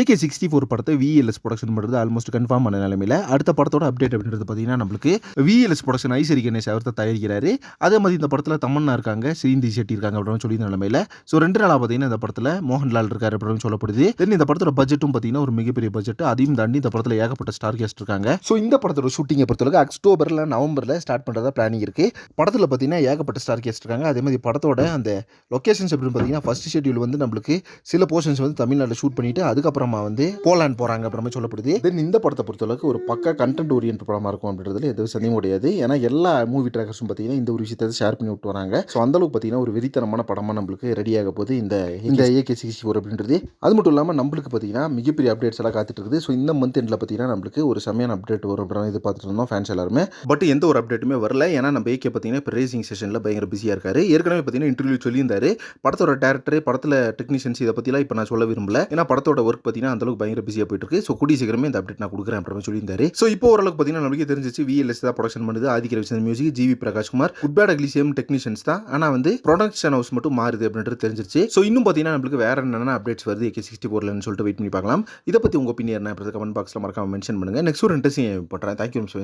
AK sixty four படத்தை VLS production பண்ணுறது almost confirm பண்ண நிலைமையில். அடுத்த படத்தோட அப்டேட் அப்படின்றது பார்த்தீங்கன்னா நம்மளுக்கு விஎல்எஸ் ப்ரொடக்ஷன் ஐஸ்வரி கணேஷ் அவர் தயாரிக்கிறாரு. அதே மாதிரி இந்த படத்தில் தமன்னா இருக்காங்க ஸ்ரீந்தி ஷெட்டி இருக்காங்க அப்படின்னு சொல்லி நிலைமையில். ஸோ ரெண்டு நாளாக பார்த்தீங்கன்னா இந்த படத்தில் மோகன்லால் இருக்காரு அப்படின்னு சொல்லப்படுது. தென் இந்த படத்தோட பட்ஜெட்டும் பார்த்தீங்கன்னா ஒரு மிகப்பெரிய பட்ஜெட் அதையும் தாண்டி இந்த படத்தில் ஏகப்பட்ட ஸ்டார் கேஸ்ட் இருக்காங்க. ஸோ இந்த படத்தோட ஷூட்டிங்கை பொறுத்தளவுக்கு அக்டோபரில் நவம்பரில் ஸ்டார்ட் பண்ணுறதா பிளானிங் இருக்குது படத்தில் பார்த்தீங்கன்னா ஏகப்பட்ட ஸ்டார் கேஸ்ட் இருக்காங்க. அதே மாதிரி படத்தோட அந்த லொக்கேஷன்ஸ் அப்படின்னு பார்த்தீங்கன்னா ஃபர்ஸ்ட் ஷெட்யூல் வந்து நம்மளுக்கு சில போர்ஷன்ஸ் வந்து தமிழ்நாட்டில் ஷூட் பண்ணிட்டு அதுக்கப்புறம் வந்து போலாண்ட் போகிறாங்க அப்புறமா சொல்லப்படுது. தென் இந்த படத்தை பொறுத்தளவுக்கு ஒரு பக்கா கண்டென்ட் ஓரியன்ட் படமாக இருக்கும் அப்படின்றதுல எதுவும் சந்தேகம் கிடையாது. ஏன்னா எல்லா மூவி ட்ராக்கர்ஸும் பார்த்தீங்கன்னா இந்த ஒரு விஷயத்தை ஷேர் பண்ணி விட்டு வராங்க. ஸோ அந்தளவுக்கு பார்த்தீங்கன்னா ஒரு வெறித்தனமான படமாக நம்மளுக்கு ரெடி ஆக போகுது இந்த இந்த ஏகே சிக்ஸ்டி ஃபோர் அப்படின்றது. அது மட்டும் இல்லாமல் நம்மளுக்கு பார்த்தீங்கன்னா மிகப்பெரிய அப்டேட்ஸ் எல்லாம் காத்துட்டு இருக்குது. ஸோ இந்த மந்த் எண்டில் பார்த்தீங்கன்னா நம்மளுக்கு ஒரு செமையான அப்டேட் வரும் அப்படின்னு இது பார்த்துட்டு இருந்தோம் ஃபேன்ஸ் எல்லாருமே. பட் எந்த ஒரு அப்டேட்டுமே வரல. ஏன்னா நம்ம ஏகே பார்த்தீங்கன்னா இப்போ ரேசிங் செஷனில் பயங்கர பிஸியாக இருக்காரு. ஏற்கனவே பார்த்தீங்கன்னா இன்டர்வியூ சொல்லியிருந்தாரு. படத்தோட டேரக்டர் படத்தில் டெக்னீஷியன்ஸ் இதை பற்றிலாம் இப்போ நான் சொல்ல விரும்பல. ஏன்னா படத்தோட ஒர்க் பார்த்தீங்கன்னா அந்தளவுக்கு பயங்கர பிஸியாக போயிட்டு இருக்கு. ஸோ கூடிய சீக்கிரமே இந்த அப்டேட் நான் கொடுக்குறேன் அப்படின்னு சொல்லியிருந்தாரு. ஸோ இப்போ ஓரளவுக்கு பார்த்தீங்கன்னா நமக்கு தெரிஞ்சிச்சு. விஎல்எஸ் தான் ப்ரொடக்ஷன் பண்ணுது. Adhik Ravichandran music GV Prakashkumar. Kumar bad ugly technicians தான். ஆனால் வந்து ப்ரொடக்ஷன் ஹவுஸ் மட்டும் மாறுது அப்படின்றது தெரிஞ்சிருச்சு. ஸோ இன்னும் பார்த்தீங்கன்னா நம்மளுக்கு வேற என்னென்ன அப்டேட்ஸ் வருது? ஏகே சிக்ஸ்டி ஃபோர்லன்னு சொல்லிட்டு வெயிட் பண்ணி பார்க்கலாம். இதை பற்றி உங்கள் ஒப்பீனியர் என்ன கமெண்ட் பாக்ஸில் மறக்காம மென்ஷன் பண்ணுங்கள் நெக்ஸ்ட் ஒரு இன்ட்ரெஸ்டிங் பண்ணுறேன் தேங்க்யூ மிஸ்